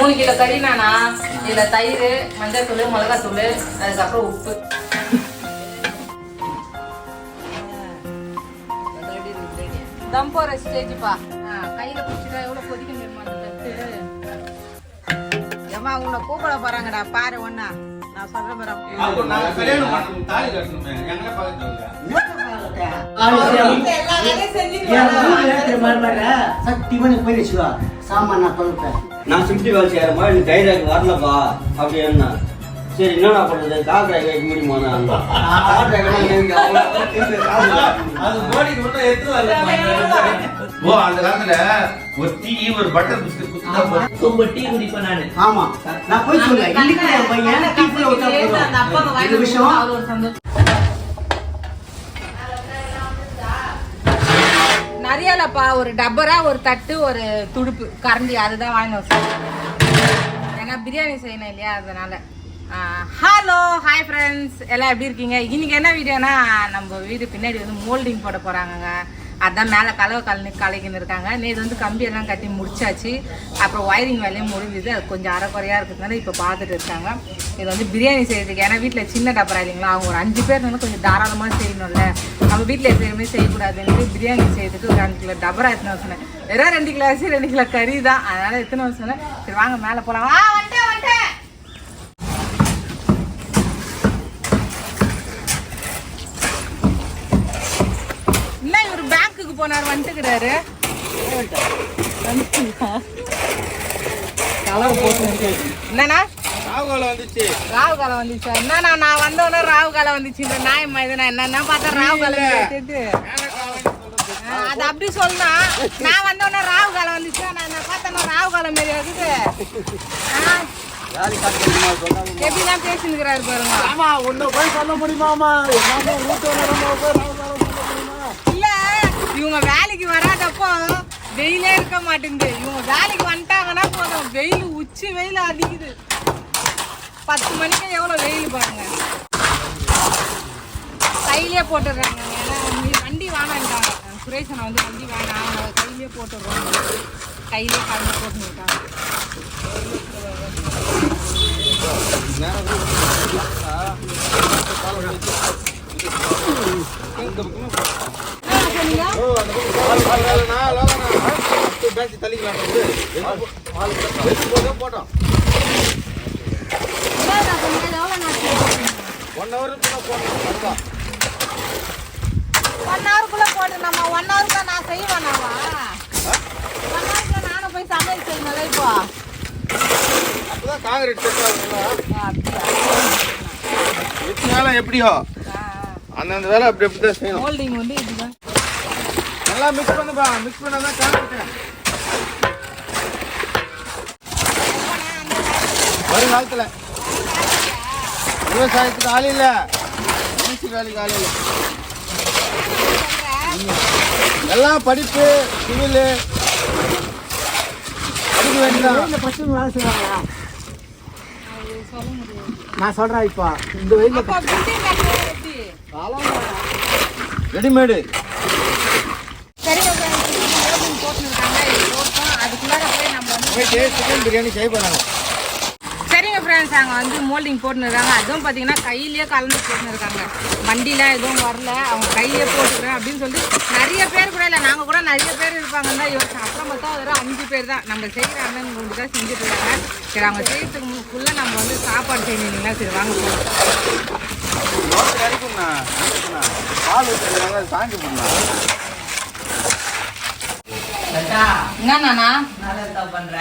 மூணு கிலோ கறினானா? இதுல தயிர் மஞ்சள் தூள் மிளகாய் தூள் அதுக்கப்புறம் உப்பு. தம் போற ஸ்டேஜ்ப்பா. கையில பிடிச்சிட்டா எவ்வளவு கொதிக்க முடியுமா அந்த தட்டு. கூப்பிட போறாங்கடா. பாரு ஒண்ணா. நான் சொல்ற மாதிரி அப்போ நாங்க கல்யாணம் பண்ணணும். தாலி கட்டணுமே. எங்களை பார்த்து நான் சுற்றி வேலை செய்யறமா எனக்கு தைரியம் வரலப்பா அப்படி என்ன? சரி என்னடா பண்றது? காக்கடை வைக்க முடியுமா நான் எடுத்து வரல ஓ அந்த காலத்துல ஒரு டீ ஒரு பட்டர் பிஸ்கட் போதும். ரொம்ப டீ குடிப்பேன் நானு. ஆமா. நான் போய் சொல்லுவேன் இன்னைக்கு என் பையன் அப்பாவை போதும் வாங்கி இது விஷயம் அவர் ஒரு டப்பரா ஒரு தட்டு ஒரு துடுப்பு. கரண்டி அதுதான் வாங்கி வச்சேன் ஏன்னா பிரியாணி செய்யணும் இல்லையா அதனால. ஹலோ ஹாய் ஃப்ரெண்ட்ஸ் எல்லாம் எப்படி இருக்கீங்க? இன்னைக்கு என்ன வீடியோனா நம்ம வீடு பின்னாடி வந்து மோல்டிங் போட போறாங்க அதான் மேலே கலவை கலனி கலைக்கின்னு இருக்காங்க. நேற்று வந்து கம்பியெல்லாம் கட்டி முடிச்சாச்சு. அப்புறம் ஒயரிங் வேலையும் முடிஞ்சுது. அது கொஞ்சம் அரைக்குறையாக இருக்கிறதுனால இப்போ பார்த்துட்டு இருக்காங்க. இது வந்து பிரியாணி செய்கிறதுக்கு ஏன்னா வீட்டில் சின்ன டப்பரா இல்லைங்களா? அவங்க ஒரு அஞ்சு பேர் வந்து கொஞ்சம் தாராளமாக செய்யணும்ல. நம்ம வீட்டில் எப்பயுமே செய்யக்கூடாதுன்னு பிரியாணி செய்கிறதுக்கு ஒரு ரெண்டு கிலோ டபரா எத்தனை சொன்னேன். வெறும் ரெண்டு கிலோ அரிசி ரெண்டு கிலோ கறி தான். அதனால் எத்தனை சொன்னேன். சரி வாங்க மேலே போகலாம் ஆ வந்துட்டேன் வந்துட்டேன் இல்ல இவர் பேங்க்குக்கு போனார் வந்துக்கிறாரு. என்னண்ணா? ராகுகாலம் வந்துச்சு. ராகு காலம் வந்துச்சா? என்னண்ணா நான் வந்தோடனே ராகு காலம் வந்துச்சுன்ற நியாயமா இது நான் என்னன்னா பார்த்தா ராகு காலம் அது அப்படி சொல்லலாம் நான் வந்தோடனே ராகு காலம் வந்துச்சு? நான் என்ன பார்த்தேன்னா ராகு காலம் மாரி இருக்குது எப்படிலாம் பேசினுக்கிறாரு பாருங்க. ஆமா உன்னை போய் சொல்ல முடியுமாமா இவங்க வேலைக்கு வராதப்போ வெயிலே இருக்க மாட்டேங்குது. இவங்க வேலைக்கு வந்துட்டாங்கன்னா போதும். வெயில் உச்சி வெயில் அடிக்குது. பத்து மணிக்கு எவ்வளோ வெயில் பாருங்க. கையிலே போட்டுடுறாங்க. ஏன்னா வண்டி வேணான்ட்டாங்க சுரேஷனை வந்து வண்டி வேணாம் நாங்கள் கையிலே போட்டுடுறோம் கையிலே கலந்து போட்டுருக்காங்க. சொன்னீங்க அந்த தள்ளிக்கலாம் போட்டோம் ஒன் ஹவர் போட்டோம் ஒன் ஹவருக்குள்ள போட்டு நம்ம ஒன் ஹவருக்கு நான் செய்வேனாவா ஒன் ஹவருக்குள்ள நானும் போய் சமையல் செய்யணும்ல இப்போ அப்பதான் காங்கிரீட் செட் ஆகுங்களா எப்படியோ அந்தந்த வேலை அப்படி அப்படி செய்யணும் ஹோல்டிங் வந்து நல்லா மிக்ஸ் பண்ணுப்பா மிக்ஸ் பண்ணாதான் காங்கிரீட் வருங்காலத்துல. விவசாயத்துக்கு ஆள் இல்ல. மியூசி வேலைக்கு ஆள் இல்ல. எல்லாம் படிப்பு சிவில் படிக்க வேண்டியதான் பசங்க வேலை செய்வாங்களா? அது சொல்ல முடியாது நான் சொல்றேன் இப்போ. இந்த எப்படி? ரெடிமேடு சரிங்க ஹோல்டிங் போட்டுருக்காங்க இது போட்டோம் அதுக்குள்ளார போய் நம்ம வந்து போயிட்டு சிக்கன் பிரியாணி செய்ய போறாங்க சரிங்க ஃப்ரெண்ட்ஸ் அங்கே வந்து மோல்டிங் போட்டுருக்காங்க அதுவும் பார்த்தீங்கன்னா கையிலேயே கலந்து போட்டுருக்காங்க வண்டிலாம் எதுவும் வரல. அவங்க கையிலே போட்டுக்கிறேன் அப்படின்னு சொல்லிட்டு நிறைய பேர் கூட இல்லை நாங்கள் கூட நிறைய பேர் இருப்பாங்கன்னு தான் அப்புறம் பார்த்தா வெறும் அஞ்சு பேர் தான். நம்ம செய்கிற அண்ணன் கொண்டு தான் செஞ்சுட்டு இருக்காங்க சரி அவங்க செய்யறதுக்குள்ளே நம்ம வந்து சாப்பாடு செய்யணுங்களா சரி வாங்க. பால் சாஞ்சி போடணும். என்னண்ணா நல்லா பண்ற?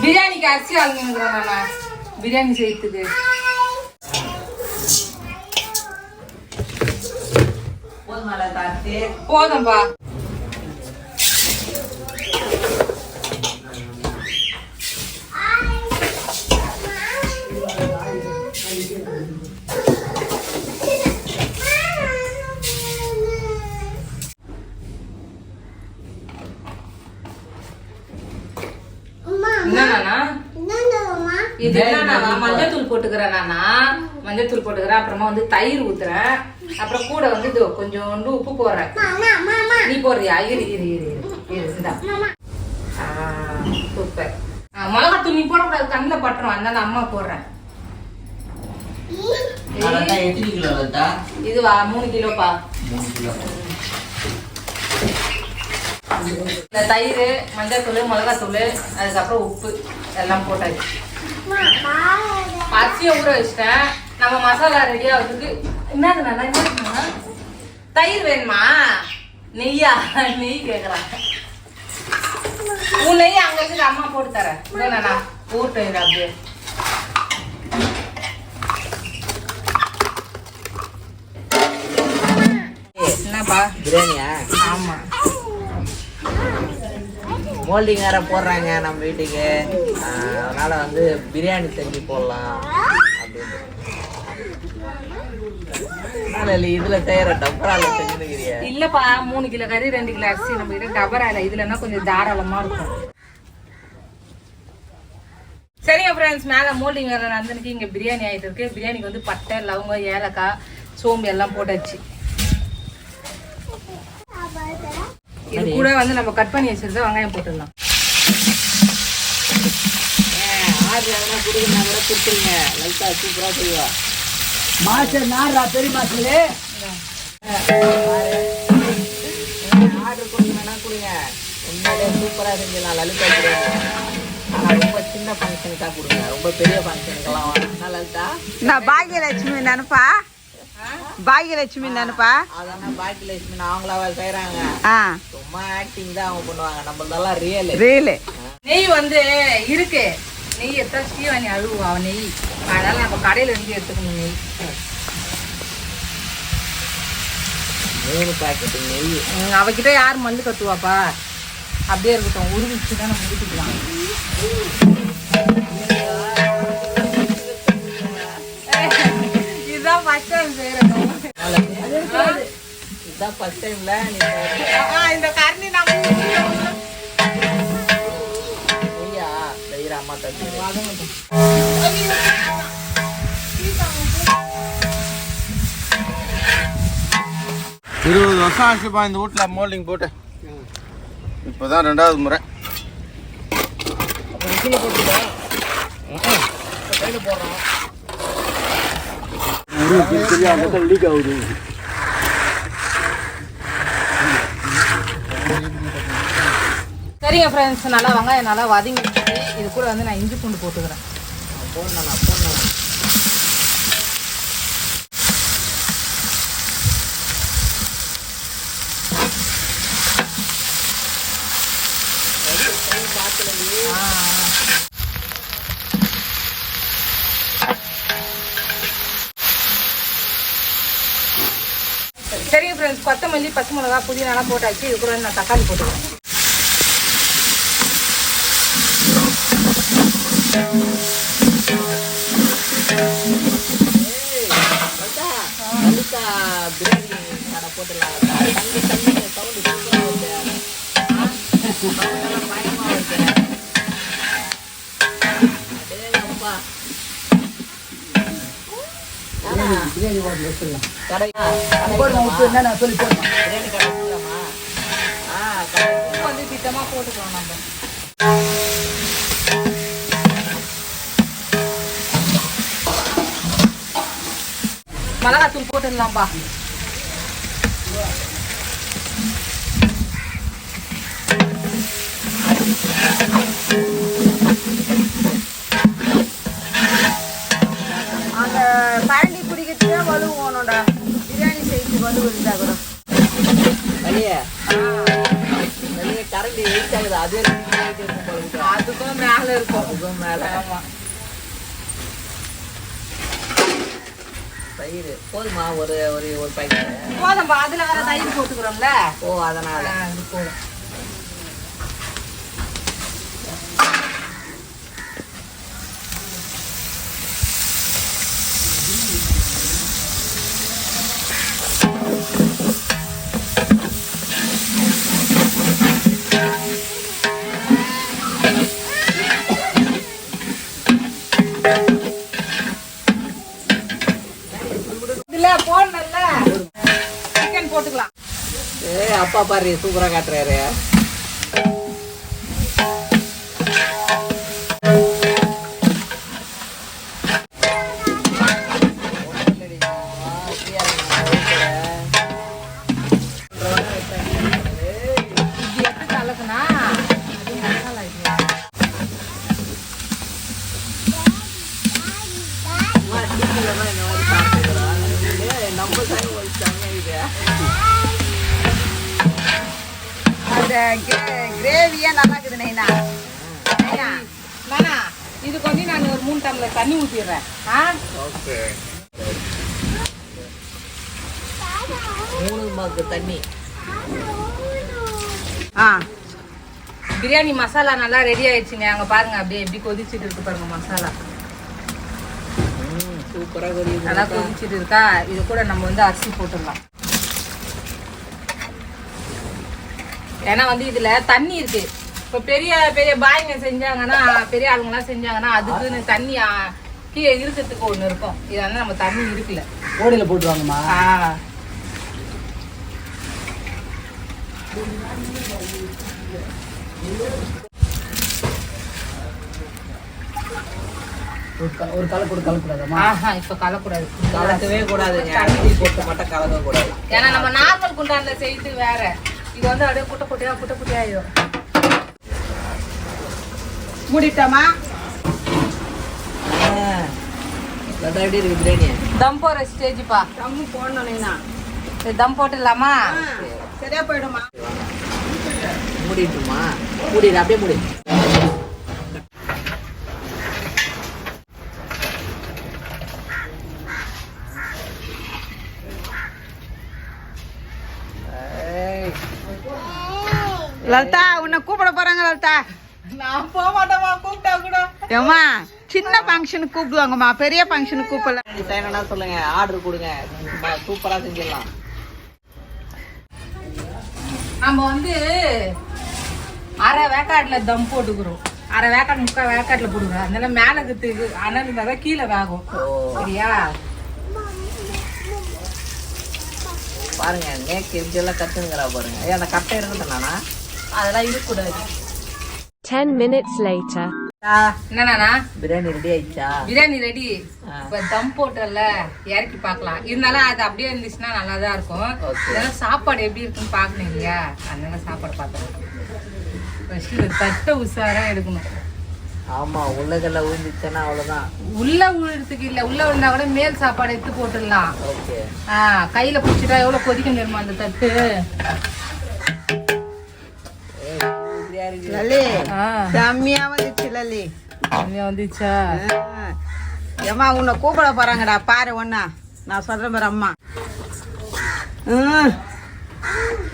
பிரியாணிக்கு அரிசி வாங்கினுங்கிறேண்ணா பிரியாணி காத்து போதும்பா என்னண்ணா இது என்னன்னா மஞ்சள் தூள் போட்டுக்கிறேன் நானா? மஞ்சள் தூள் போட்டுக்கிறேன் அப்புறமா வந்து தயிர் ஊத்துறேன். அப்புறம் கூட வந்து இது கொஞ்சோண்டு உப்பு போடுறேன். நீ போடுறியா? இரு இரு இரு இரு. இரு இந்தா சூப்பர். ஆ மிளகா தூள் நீ போடக்கூடாது கண்ணில் பட்டுரும். அதனால அம்மா போடுறேன். இதுவா மூணு கிலோப்பா. இந்த தயிர் மஞ்சள் தூள் மிளகாத்தூள் அதுக்கப்புறம் உப்பு எல்லாம் போட்டாச்சு. அரிசியை ஊற வச்சிட்டேன். நம்ம மசாலா ரெடி ஆகுறதுக்கு என்னது நல்லா என்ன தயிர் வேணுமா? நெய்யா? நெய் கேட்குறான் உன் நெய் அங்க இருக்கு அம்மா போட்டு தரேன். நானா போட்டு இது அப்படியே. என்னப்பா? பிரியாணியா? ஆமா. மோல்டிங் வேற போடுறாங்க நம்ம வீட்டுக்கு. ஆஹ் அதனால வந்து பிரியாணி செஞ்சு போடலாம் அப்படின்னு. அதனால இல்ல, இதுல செய்யற டப்பரால செஞ்சுருக்கிறிய இல்லப்பா மூணு கிலோ கறி ரெண்டு கிலோ அரிசி நம்ம கிட்ட டபரால இதுலன்னா கொஞ்சம் தாராளமா இருக்கும். சரிங்க ஃப்ரெண்ட்ஸ் மேலே மோல்டிங் வேலை நடந்துருக்கு இங்கே பிரியாணி ஆகிட்டு இருக்கு. பிரியாணிக்கு வந்து பட்டை லவங்கம் ஏலக்காய் சோம்பு எல்லாம் போட்டாச்சு. இது கூட வந்து நம்ம கட் பண்ணி வச்சிருந்தா வெங்காயம் போட்டுடலாம். ஆர்டர் எதனா கொடுக்குறா கூட கொடுத்துருங்க. லைட்டா சூப்பரா செய்வா. ஆர்டர் கொடுக்கணும்னா கொடுங்க. உண்மையிலே சூப்பரா செஞ்சிடலாம் லலிதா ரொம்ப சின்ன ஃபங்க்ஷனுக்கா கொடுங்க. ரொம்ப பெரிய ஃபங்க்ஷனுக்கெல்லாம் வேணாம் லலிதா? நான் பாகியலட்சுமி நினைப்பா பாகியலட்சுமி நினைப்பா அதான பாக்கியலட்சுமி அவங்களாவா செய்றாங்க. ஆ. சும்மா ஆக்டிங் தான் அவங்க பண்ணுவாங்க. நம்மளதெல்லாம் ரியல் ரீலு நெய் வந்து இருக்கு. நெய் எடுத்தா ஸ்ரீவாணி அழுவா அவ நெய். அதனால நம்ம கடையில இருந்து எடுத்துக்கணும் நெய். மூணு பாக்கெட்டு நெய். அவகிட்ட யார் மல்லு கட்டுவாப்பா? அப்படியே இருக்கட்டும். உருவிச்சு தான் நம்ம ஊற்றிக்கலாம் இந்த கரணி நம்ம அம்மா தம்பி இருபது வருஷம் ஆச்சுப்பா இந்த வீட்டில் மோல்டிங் போட்டு. இப்போதான் ரெண்டாவது முறை. லீக் ஆகுது சரிங்க ஃப்ரெண்ட்ஸ் நல்லா வெங்காயம் நல்லா வதங்கிடுச்சு இது கூட வந்து நான் இஞ்சி பூண்டு போட்டுக்கிறேன். போடணும் போடணும் ஆ, ஆ. சரிங்க ஃப்ரெண்ட்ஸ் கொத்தமல்லி பச்சை மிளகா புதினாலாம் போட்டாச்சு இது கூட நான் தக்காளி போட்டுக்கிறேன் லலிதா லலிதா பிரியாணி கடை போட்டுடலாம் ஆனா, கடை பிரியாணி கடை வச்சுக்கலாமா? ஆ, கடை உப்பு வந்து திட்டமா போட்டுக்கலாம் நம்ம மிளகாத்தூள் போட்டுடலாம்ப்பா அந்த பிடிக்கிறதுக்கே வலு வேணும்டா பிரியாணி செய்து வலு இருந்தா கூட வெளியே. வெளியே கரண்ட் வெயிட் ஆகுது. அதே. அதுக்கும் மேல இருக்கும். அதுக்கும் மேல. ஆமா. தயிர். போதுமா? ஒரு ஒரு ஒரு பாக்கெட் போதும்பா. அதுல வேற தயிர் போட்டுக்கிறோம்ல. ஓ அதனால. போதும். அப்பா பாரு சூப்பரா காட்டுறாரு. மூணு டம்ளர் தண்ணி ஊற்றிடுறேன் ஆ? ஓகே. மூணு மக்கு தண்ணி. ஆ. பிரியாணி மசாலா நல்லா ரெடி ஆயிடுச்சுங்க. அங்க பாருங்க அப்படியே எப்படி கொதிச்சுட்டு இருக்கு பாருங்க மசாலா. ம் சூப்பராக கொதிக்குது. நல்லா கொதிச்சுட்டு இருக்கா? இது கூட நம்ம வந்து அரிசி போட்டுடலாம். ஏன்னா வந்து இதுல தண்ணி இருக்கு. இப்போ பெரிய பெரிய பாய்ங்க செஞ்சாங்கன்னா பெரிய ஆளுங்கலாம் செஞ்சாங்கன்னா அதுக்குன்னு தண்ணி கீழே இருக்கிறதுக்கு ஒண்ணு இருக்கும். இது வந்து நம்ம தண்ணி இருக்குல்ல ஓடியில் போட்டுருவாங்கம்மா ஒரு க- ஒரு கலக்கு ஒரு கலக்கூடாதம்மா? ஆஹா இப்ப கலக்கூடாது. கலக்கவே கூடாதுங்க அரிசி போட்டு மட்டும் கூடாது ஏன்னா நம்ம நார்மல் குண்டான்ல செய்து வேற. இது வந்து அப்படியே குட்டை குட்டையா குட்டை குட்டையாயிடும் மூடிட்டோமா? லதா எப்படி இருக்கு பிரியாணி? தம் போற ஸ்டேஜ்ப்பா தம்மு போடணும் தம் போட்டுடலாமா? சரியா போயிடுமா? மூடிட்டுமா? மூடிடு அப்படியே மூடி. லலிதா உன்னை கூப்பிட போறாங்க லலிதா. நான் போக மாட்டேமா கூப்பிட்டா ஏம்மா சின்ன ஃபங்க்ஷனுக்கு கூப்பிடுவாங்கம்மா பெரிய ஃபங்க்ஷனுக்கு கூப்பிடல. செய்யணும்னா சொல்லுங்க ஆர்டர் கொடுங்க. சும்மா சூப்பரா செஞ்சிடலாம். நம்ம வந்து அரை வேக்காட்டுல தம் போட்டுக்கிறோம். அரை வேக்காடு முக்கால் வேக்காட்டுல போடுறோம் அதனால மேல இருக்கிறதுக்கு அனல் இருந்தா தான் கீழே வேகும். சரியா? பாருங்க நேக்கு எப்படி எல்லாம் கத்துனுங்கிறா பாருங்க. ஏய் அந்த கட்டை நானா? அதெல்லாம் இருக்கக்கூடாது. 10 minutes later. என்னண்ணா பிரியாணி ரெடி ஆயிடுச்சா? பிரியாணி ரெடி. இப்ப தம் போட்டல இறக்கி பார்க்கலாம். இருந்தாலும் அது அப்படியே இருந்துச்சுன்னா நல்லா தான் இருக்கும். இதெல்லாம் சாப்பாடு எப்படி இருக்குன்னு பார்க்கணும் இல்லையா? அதனால சாப்பாடு பார்த்துக்கலாம். ஃபர்ஸ்ட் இந்த தட்டை உஷாரா எடுக்கணும். ஆமா உள்ளகல்ல ஊந்திச்சுன்னா அவ்வளவுதான். உள்ள விழுறதுக்கு இல்ல உள்ள விழுந்தா கூட மேல் சாப்பாடு எடுத்து போட்டுடலாம். ஓகே. ஆ கையில பிடிச்சிட்டா எவ்வளவு கொதிக்க தெரியுமா அந்த தட்டு? செம்மையா வந்துச்சு லலி கம்மியா வந்துச்சா. ஏம்மா உன்னை கூப்பிட போறாங்கடா. பாரு ஒண்ணா. நான் சொல்றேன் பாரு அம்மா.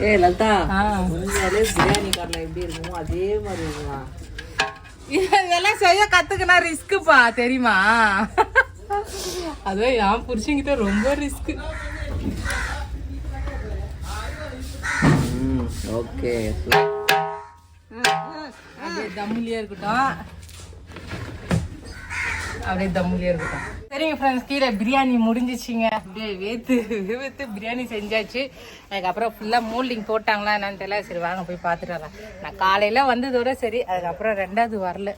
ஏய் லதா. உண்மையாலே பிரியாணி கடல எப்படி இருக்குமோ அதே மாதிரி இருக்குமா? இதெல்லாம் செய்ய கத்துக்கினா ரிஸ்க்குப்பா தெரியுமா? அதுவும் என் புருஷன்கிட்ட ரொம்ப ரிஸ்க் ஓகே அப்படியே தம்முலியே இருக்கட்டும். அப்படியே தம்முலியே இருக்கட்டும். சரிங்க ஃப்ரெண்ட்ஸ் கீழே பிரியாணி முடிஞ்சிச்சிங்க. அப்படியே வேத்து வேத்து பிரியாணி செஞ்சாச்சு. அதுக்கப்புறம் ஃபுல்லாக மோல்டிங் போட்டாங்களா என்னன்னு தெரியல. சரி வாங்க போய் பார்த்துட்டு வரலாம். நான் காலையில் வந்ததோட சரி அதுக்கப்புறம் ரெண்டாவது வரல.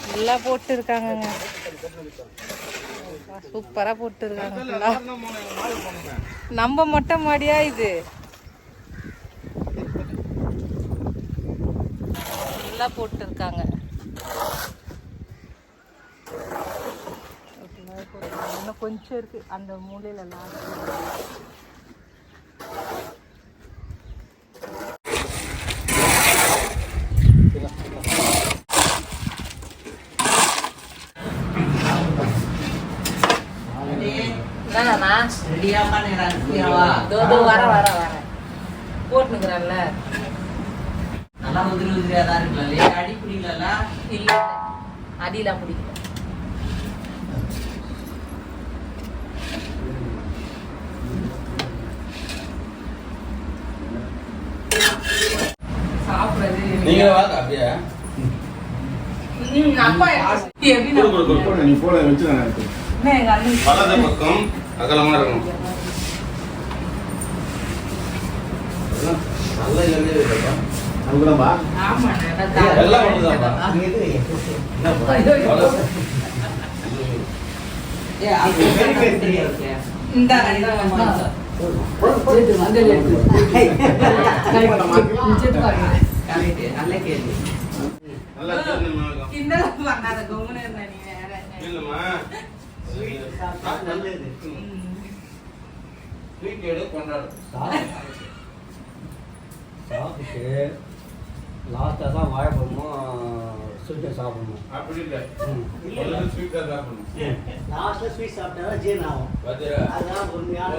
ஃபுல்லாக போட்டு இருக்காங்கங்க சூப்பராக போட்டு இருக்காங்க ஃபுல்லாக நம்ம மொட்டை மாடியா இது? ஃபுல்லாக போட்டு இருக்காங்க இன்னும் கொஞ்சம் இருக்கு. அந்த மூலையில லாஸ்ட் நேரா தோ தோ வர வர வர. போட்டுனுக்குறேன்ல. நல்லா உதிரி உதிரியா தான் இருக்குல்ல அடி பிடிக்கல இல்ல. அடியெல்லாம் பிடிக்கல. சாப்பிடுறது நீங்க வாங்க அப்படியே. வலது பக்கம் அகலமா இருக்கணும். நல்ல நான் எல்லாம் ஒண்ணுதான்ப்பா. இந்த கொண்டாடு. சாப்பிட்டு. லாஸ்ட்டாக தான் வாழைப்பழமும் சுட்டு சாப்பிடணும். அப்படி இல்ல. ஆ சாப்பிடணும். லாஸ்ட்டில் ஸ்வீட் சாப்பிட்டா தான் ஜீரணம் ஆகும்? அதுதான் உண்மையான.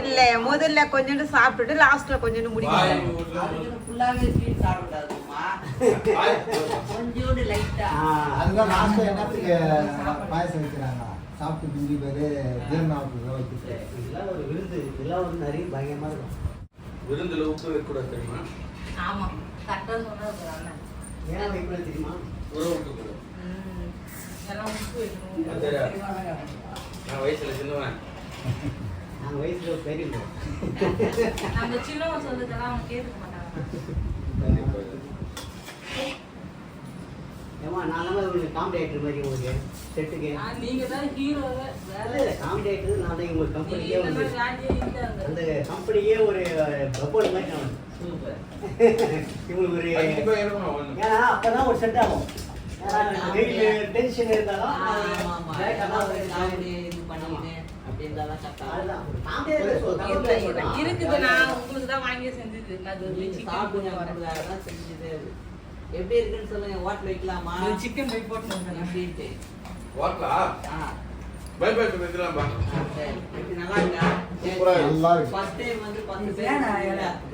இல்ல முதல்ல கொஞ்சோண்டு சாப்பிட்டுட்டு லாஸ்ட்ல கொஞ்சோண்டு முடிக்கணும். ஃபுல்லாவே ஸ்வீட் சாப்பிடாதுமா கொஞ்சோண்டு லைட்டா அதுதான் லாஸ்ட்ல என்னத்துக்கு பாயசம் வைக்கிறாங்க? சாப்பிட்டு பிந்தி பேரு ஜீரணாவுக்கு வைக்கிட்டு இதெல்லாம் ஒரு விருந்து. இதெல்லாம் வந்து நிறைய பயங்கரமாக இருக்கும். விருந்துல உப்பு வைக்கக்கூடாது தெரியுமா? ஆமா. கரெக்டா சொன்னது ஏன் வைக்கணும் தெரியுமா? உறவு பாத்தியா? நான் வயசுல சின்னவன். நாங்கள் வயசில் பெரியவங்க நம்ம சின்னவன் சொல்றதெல்லாம் அவங்க கேட்டுக்க மாட்டாங்க. ஏமா நான் தான் உங்களுக்கு காமெடி ஆக்டர் மாதிரி உங்களுக்கு செட்டுக்கு. நீங்க தான் ஹீரோவே வேற காமெடி ஆக்டர் நான் தான் உங்கள் நீங்க கம்பெனிக்கே வந்து இல்லைன்னா வேலையே இல்லை. அங்க. அந்த கம்பெனியே ஒரு பப்போல் மாதிரி நான் இவங்களுக்கு ஒரு. ஏன்னா அப்பதான் ஒரு செட் ஆகும். டென்ஷன் இருந்தாலும். இருக்குது நான் உங்களுக்கு தான் வாங்கி செஞ்சது. எப்படி இருக்குன்னு சொல்லுங்க. ஹோட்டல் வைக்கலாமா? சிக்கன் போய் போட்டு அப்படின்ட்டு வாட்டலா? பை பை சரி. எப்படி நல்லா இருக்கா. சூப்பரா. நல்லா இருக்கு. ஃபர்ஸ்ட் டைம் வந்து பத்து பேர்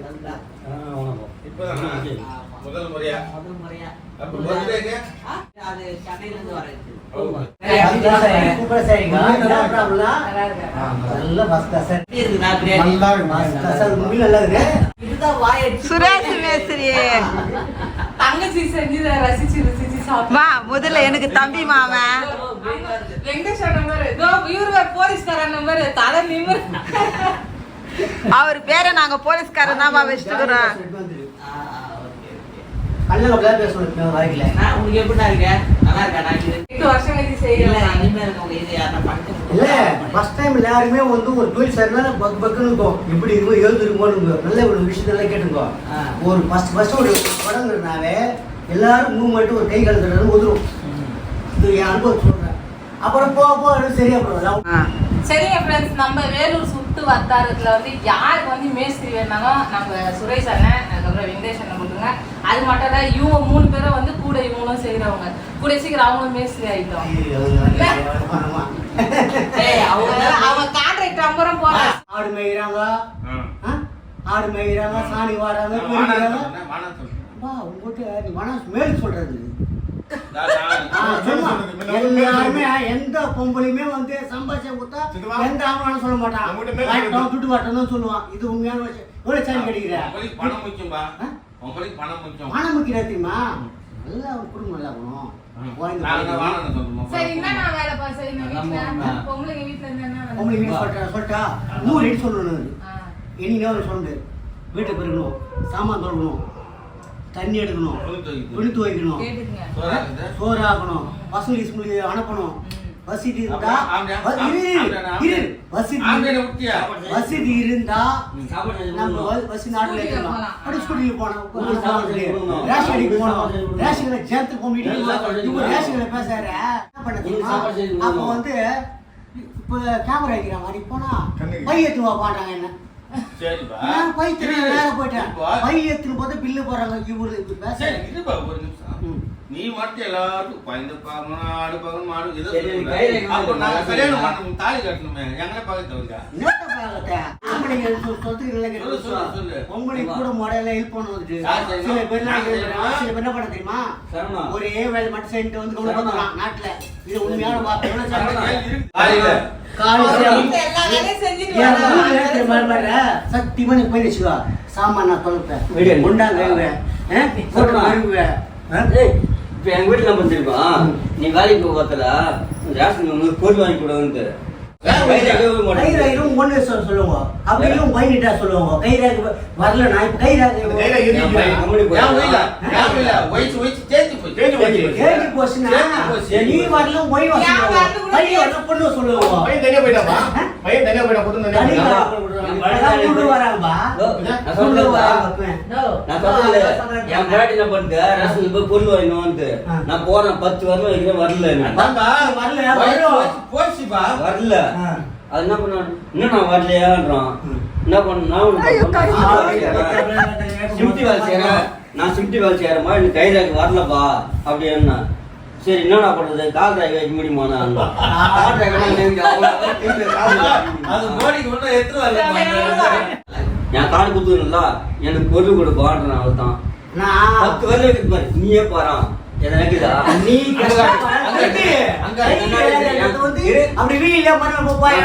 வந்தா. ஆ, வணக்கம். இப்பதானா? முதல் முறையா? முதல் முறையா. அப்ப அது சென்னையில இருந்து வரது சுரேஷ் மேஸ்திரி தங்கச்சி செஞ்சு ரசிச்சு வா முதல்ல எனக்கு தம்பி மாமன் அவர் பேரை நாங்க போலீஸ்காரன் தான் இருக்க? இருக்கா? டைம் எல்லாருமே வந்து ஒரு தொழில் செய்யறதுனால பக் பக்குன்னு இருக்கும் எப்படி இருக்கும் எழுது இருக்குமோன்னு நல்ல ஒரு விஷயத்தெல்லாம் கேட்டுக்கோ. ஆ. ஒரு ஃபர்ஸ்ட் ஃபர்ஸ்ட் ஒரு எல்லாரும் மூவ்மெண்ட் ஒரு கை கழுத்துறது உதவும் இது என் அனுபவம் சொல்றேன். அப்புறம் போக போக அது சரியா ஆ. சரிங்க ஃப்ரெண்ட்ஸ் நம்ம வேலூர் சுட்டு வட்டாரத்துல வந்து யாருக்கு வந்து மேஸ்திரி வேணாலும் நம்ம சுரேஷ் அண்ணன் அதுக்கப்புறம் வெங்கடேஷ் அண்ணன் கொடுங்க அது மட்டும் இல்ல இவங்க மூணு பேரும் வந்து கூட இவங்களும் செய்யறவங்க கூட சீக்கிரம் அவங்களும் மேஸ்திரி ஆயிட்டோம். ஏய் அவங்க அவங்க கான்ட்ராக்ட் அம்பரம் போறாங்க ஆடு மேய்கிறாங்க? ஆடு மேய்கிறாங்க சாணி வாராங்க அப்பா, உங்ககிட்ட நீ மனசு மேல் சொல்றது. எல்லாருமே எந்த பொம்பளையுமே வந்து சம்பாதிச்ச கொடுத்தா. எந்த ஆமான்னு சொல்ல மாட்டான் துட்டு வாட்டம் தான் சொல்லுவான். இது உண்மையான விஷயம். எவ்வளவு சாணி கிடைக்கிற பணம் முக்கியம்பா ஆ? உங்களுக்கு பணம் முக்கியம். பணம் முக்கியம் தெரியுமா? நல்லா ஒரு குடும்பம் நல்லா. வானா சொல்லணுமா? வீட்டு பெருக்கணும் சாமான் தொழணும் தண்ணி எடுக்கணும். துணி துவைக்கணும். சோறா ஆக்கணும் வசூலி ஸ்கூலுக்கு அனுப்பணும். வசதி இருந்தா. வசதி? வசதி இருந்தா நம்ம வசதி நாட்டுல இருக்கலாம். ஸ்கூட்டில போனோம். ரேஷன் கடைக்கு போனோம் ரேஷன் சேர்த்து கொடுக்கணும். ரேஷன் பேசுற அப்ப. வந்து இப்ப கேமரா வைக்கிற மாதிரி போனா கண்ணுக்கு. பை எடுத்து பாட்டாங்க என்ன? சரிப்பா. நான் பை திரும்ப. நேரம் போயிட்டேன் பை எடுத்துன்னு போது பில்லு போறாங்க இவரு இப்படி பேச ஒரு நிமிஷம். நீ மட்டும் எல்லாருக்கும் குழந்தை பார்க்கணும், ஆடு பார்க்கணும், மாடு எங்க அப்போ நாங்க இருக்கு? கல்யாணம் பண்ணணும், தாலி கட்டணுமே, எங்களை பார்க்க சரவணா. ஒரே வேலை மட்டும் செஞ்சுட்டு வந்து நாட்டுல. இது உண்மையான வார்த்தை. சத்தியமா நீ போய் வச்சுக்கோ. சாமான் நான் தொலைப்பேன். இப்போ எங்கள் வீட்டில் ஏய், இப்ப எங்க வீட்டுல நீ வேலைக்கு போக ரேஷன் கோடி வாங்கி கொடுன்னு கைராயிரும் சொல்லுவாங்க அப்படியும் பயனிட்டா சொல்லுவாங்க கைராக்கு வரல நான் இப்ப கைராக்கு போச்சுன்னா. நீ வரல ஒய் வரல பொண்ணு சொல்லுவாங்க பையன் தனியா போயிட்டாப்பா? பையன் தனியா போயிட்டா பொண்ணு நான் போறேன் பத்து வருஷம் வரல. வரல, போச்சுப்பா. வரல. அது என்ன பண்ண இன்னும் நான் வரலையான்றான். என்ன பண்ணா சிம்டி வேலை செய்யறேன் நான் சிம்டி வேலை செய்யறேமா எனக்கு கைதாக்கு வரலப்பா அப்படின்னா. சரி என்னடா பண்றது? கால் டிரைவர் வைக்க முடியுமா நான் கால் அது டிரைவர் என் கால் குத்துருல எனக்கு பொருள் கொடுப்பான்றேன் அவள் தான் நான் பத்து பாரு நீயே பாரா எதை இருக்குதா நீ அப்படி வீடியோ பண்ண போப்பாயா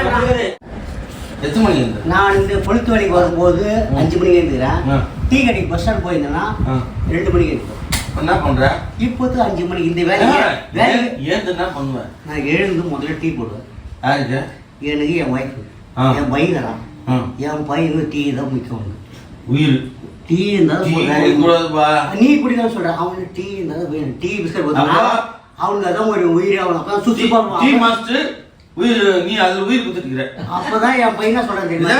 எத்தனை இருந்து நான் இந்த பொழுத்து வழிக்கு வரும்போது அஞ்சு மணிக்கு எழுந்துக்கிறேன். டீ கடைக்கு பஸ் ஸ்டாண்ட் போயிருந்தேன்னா. ரெண்டு மணிக்கு இருக்கும் என்ன பண்ற? இப்போது அஞ்சு மணிக்கு இந்த வேலையை வேலையை ஏன் என்ன பண்ணுவேன் நான் எழுந்து முதல்ல டீ போடுவேன். யாருக்கு? எனக்கு என் ஒய்ஃபு. என் பையன். என் பையனுக்கு டீ தான் முக்கியம். உயிர். டீ இருந்தாலும். நீ குடிக்கலாம் சொல்றேன் அவனுக்கு டீ இருந்தாலும் வேணும்? டீ பிஸ்கட் அவனுக்கு அதான் ஒரு உயிர் அவன் அப்பதான் சுத்தி டீ மாஸ்டர் உயிர் நீ அதுல உயிர் கொடுத்துருக்கிற அப்பதான் என் பையன் சொல்றேன் தெரியுமா?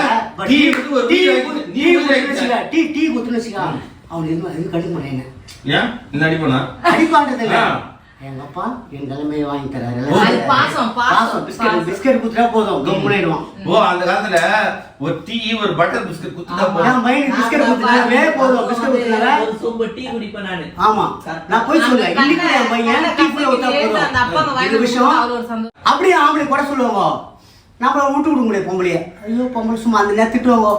இல்ல, டீ டீ குத்துன்னு வச்சுக்க. அவனுக்கு எதுவும் எதுவும் மாட்டேன் ஏன்? இந்த அடிப்பனா அடிப்பாண்டது இல்ல. எங்க அப்பா என் தலைமையை வாங்கி தராரு. பாசம், பாசம், பிஸ்கட். பிஸ்கட் குத்துட்டா போதும். ஓ அந்த காலத்துல ஒரு டீ ஒரு பட்டர் பிஸ்கட் குத்துட்டா போதும். பையனுக்கு பிஸ்கட் குத்துனாவே போதும். பிஸ்கட் குத்துனாவே ஒரு சொம்பு டீ குடிப்பேன் நானு. ஆமா. நான் போய் சொல்லுவேன். இன்னைக்கு என் பையன் டீ குள்ள ஊத்தா அந்த அப்பாங்க போதும் வாங்கி விஷயம்? அப்படியே ஆம்பளை குறை சொல்லுவாங்க நம்மள விட்டு விட முடியாது பொம்பளைய. ஐயோ பொம்பளை சும்மா அந்த நேரம் திட்டுவாங்க.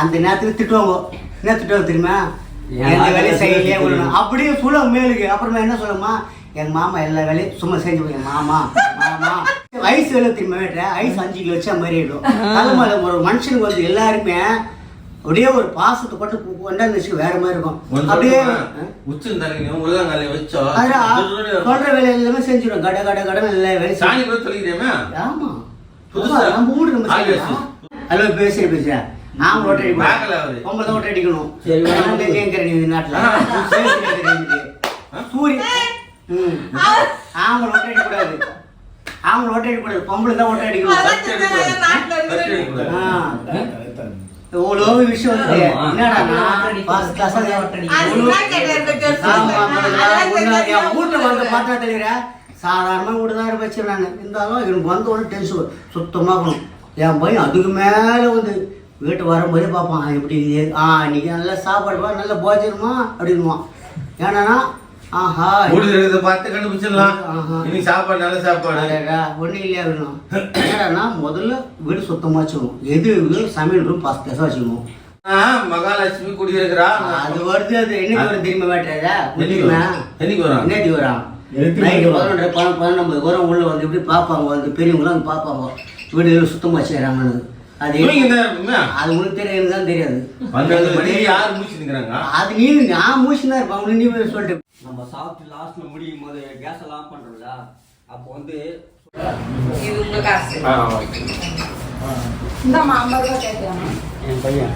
அந்த நேரத்துல திட்டுவாங்க. என்ன திட்டுவாங்க தெரியுமா? எந்த வேலையும் செய்யலையே அப்படியே சொல்லுவாங்க மேலுக்கு. அப்புறமா என்ன சொல்லுமா எங்க மாமா எல்லா வேலையும் சும்மா செஞ்சு போய் மாமா மாமா. ஐஸ் வேலை தெரியுமா வேட்டுற ஐஸ் அஞ்சு கிலோ வச்சா மாதிரி ஆயிடும். தலைமையில ஒரு மனுஷனுக்கு வந்து எல்லாருமே அப்படியே ஒரு பாசத்தை பட்டு கொண்டாந்து வச்சு வேற மாதிரி இருக்கும். அப்படியே? உச்சம் தலைங்க உள்ளங்காலைய வச்சோ அதான் சொல்ற வேலை எல்லாமே செஞ்சிடும் கட கட கடன் எல்லா வேலையும் சாணி கூட ஆமா. புதுசா? நம்ம ஊரு நம்ம. ஹலோ பேசுறேன் பேசுறேன் நான் ஓட்ட. அடிக்கணும் பொம்பளை தான் ஓட்ட அடிக்கணும். சரி, கேட்கிறேன் நீ நாட்டுல. ஆ. ம். ஆம்பளை ஓட்ட அடிக்க கூடாது ஆம்பளை ஓட்ட அடிக்க கூடாது பொம்பளை தான் ஓட்ட அடிக்கணும். அடிக்கக்கூடாது. விஷயம் ஆமா. என்னடா ஃபர்ஸ்ட் கிளாஸ் வீட்டுல வந்து பார்த்தா தெரியுற சாதாரணமாக வீடு தான் வச்சிருந்தாங்க இருந்தாலும் எனக்கு வந்த டென்ஷன் சுத்தமாக இருக்கணும். என் பையன் அதுக்கு மேலே வந்து வீட்டு வரும்போதே பார்ப்பான் எப்படி ஆ இன்னைக்கு நல்லா சாப்பாடு பா நல்ல போஜனமா? அப்படின்னுவான். ஏன்னா மூடி இருக்கிறத பார்த்து கண்டுபிடிச்சிடலாம். ஆஹா. இன்னைக்கு சாப்பாடு நல்ல சாப்பாடு. ஒன்றும் இல்லையா வேணும் என்னடா முதல்ல வீடு சுத்தமாக வச்சுக்கணும். எது எது சமையல் ரூம் ஃபஸ்ட் கிளாஸாக வச்சுக்கணும். ஆ, மகாலட்சுமி குடியிருக்கிறா. அது வருது அது என்னைக்கு வரும் வேட்டுறதா தெரியுமா என்னைக்கு வரும்? என்னைக்கு வரும்? நைட்டு. பதினொன்றரை பன்னெண்டு பன்னெண்டு வரும். உள்ள வந்து எப்படி பார்ப்பாங்க வந்து பெரியவங்களாம் வந்து பார்ப்பாங்க வீடு சுத்தமாக வச்சுக்கிறாங்கன்னு. அது. அது உனக்கு தெரியாது தான் தெரியாது. பன்னெண்டு மணிக்கு யார் நிக்கிறாங்க அது நீ நான் மூச்சு தான் இருப்பேன் உனக்கு நீ சொல்லிட்டு. நம்ம சாப்பிட்டு லாஸ்ட்ல முடியும் போது கேஸ் எல்லாம் பண்றோம்ல அப்போ வந்து இது உங்க காசு இந்தாம்மா ஐம்பது ரூபா கேட்கலாமா என் பையன்.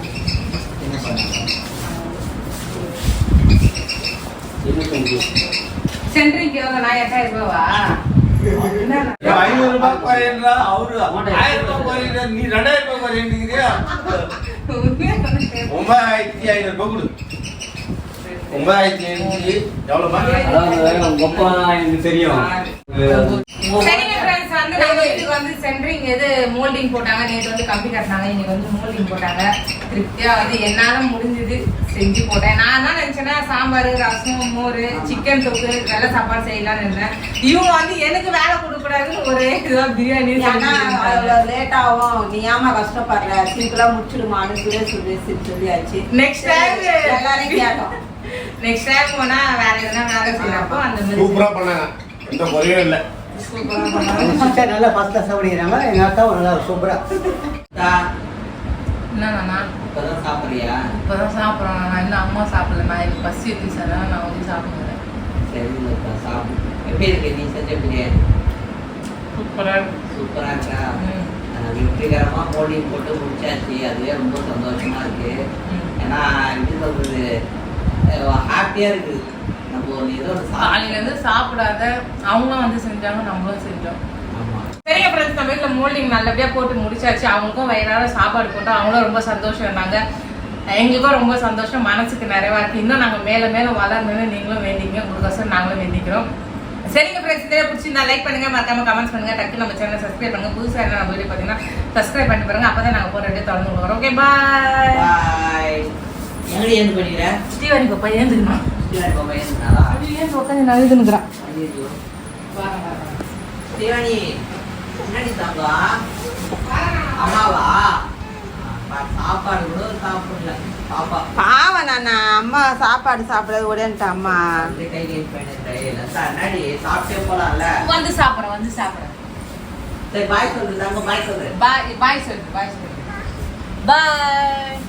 வந்து நான் எட்டாயிரம் ரூபாவா? ஐநூறு ரூபாய் குறையன்றா அவரு ஆயிரம் ரூபாய் குறையிற நீ ரெண்டாயிரம் ரூபாய் குறையன்றிருக்கிறியா ஒன்பதாயிரத்தி ஐநூறு ரூபாய் கொடு. ஒன்பதாயிரத்தி ஐநூறு எவ்வளோமா அதாவது உங்க அப்பா எனக்கு தெரியும். சரிங்க ஃப்ரெண்ட்ஸ் வந்து நம்ம வீட்டுக்கு வந்து சென்ட்ரிங் எது மோல்டிங் போட்டாங்க நேற்று வந்து கம்பி கட்டினாங்க இன்னைக்கு வந்து மோல்டிங் போட்டாங்க. திருப்தியா வந்து என்னால முடிஞ்சது செஞ்சு போட்டேன். நான் நினைச்சேன்னா சாம்பார் ரசம் மோர் சிக்கன் தொக்கு வெள்ளை சாப்பாடு செய்யலாம்னு இருந்தேன். இவங்க வந்து எனக்கு வேலை கொடுக்கூடாதுன்னு ஒரே இதுவா பிரியாணி லேட் ஆகும். நீ ஏமா கஷ்டப்படுற? சிம்பிளா முடிச்சிடுமான்னு சுரேஷ் சுரேஷ் சொல்லியாச்சு நெக்ஸ்ட் டைம் எல்லாரையும் கேட்டோம். நெக்ஸ்ட் டைம் போனா வேற எதுனா வேலை செய்யறப்போ அந்த மாதிரி சூப்பரா பண்ணாங்க எந்த குறையும் இல்லை. சூப்பரா சிஸ்டர் நல்லா கிளாஸ் சூப்பராக என்னண்ணா இப்பதான் சாப்பிடுறியா? இப்பதான் சாப்பிட்றோம் நான். இன்னும் அம்மா சாப்பிடல. நான் எனக்கு பசி சார். நான் வந்து சாப்பிடுறேன் சரி சாப்பிடு. எப்படி இருக்கு? நீ செஞ்ச பிரியாணி? சூப்பரா இருக்கு. சூப்பரா இருக்கா? ம். அஹ் வெற்றிகரமா மோல்டிங் போட்டு முடிச்சாச்சு. அதுவே ரொம்ப சந்தோஷமா இருக்கு. ஏன்னா எப்படி சொல்றது? ஹாப்பியா இருக்கு. நம்ம ஒண்ணு ஏதோ ஒண்ணு காலையில சாப்பிட்டு இருந்து சாப்பிடாத அவங்களும் வந்து செஞ்சாங்க நம்மளும் செஞ்சோம். சரிங்க ஃப்ரெண்ட்ஸ் நம்ம வீட்டில் மோல்டிங் நல்லபடியா போட்டு முடிச்சாச்சு. அவங்களுக்கும் வயிறார சாப்பாடு போட்டோம் அவங்களும் ரொம்ப சந்தோஷம் இருந்தாங்க. எங்களுக்கும் ரொம்ப சந்தோஷம். மனசுக்கு நிறைவா இருக்கு. இன்னும் நாங்கள் மேலே மேலே வளரணும்னு நீங்களும் வேண்டிங்க உங்களுக்கோசரம் நாங்களும் வேண்டிக்கிறோம். சரிங்க ஃப்ரெண்ட்ஸ் இதே பிடிச்சிருந்தா லைக் பண்ணுங்க. மறக்காம கமெண்ட்ஸ் பண்ணுங்க. டக்கு நம்ம சேனல் சப்ஸ்கிரைப் பண்ணுங்க. புதுசா என்ன நம்ம வீடியோ பார்த்தீங்கன்னா சப்ஸ்கிரைப் பண்ணி பாருங்க. அப்பதான் நாங்க போற வீடியோ தொடர்ந்து வரோம். ஓகே பாய் எங்கடி ஏந்து பண்ணிக்கிறேன் ஸ்டீவன் இப்போ பையன் எழுந்துக்கமா பாப்பா ஏந்துனாலா ஏன் உட்காந்து நழுதுனுக்குறான் ஐயோ சிவானி என்னடி தங்கம் அம்மாவா? பா- சாப்பாடு கூட சாப்பிடல. பாப்பா. பாவம் நான் அம்மா சாப்பாடு சாப்பிடாது உடன்ட்டு அம்மா. கை கை பண்ணி சாப்பிட்டே போலாம்ல? வந்து சாப்பிட்றேன் வந்து சாப்பிட்றேன். சரி பாய் சொல்லு தங்க பாய் சொல்லு. பாய் பாய் சொல்லு பாய் சொல்லு. பாய்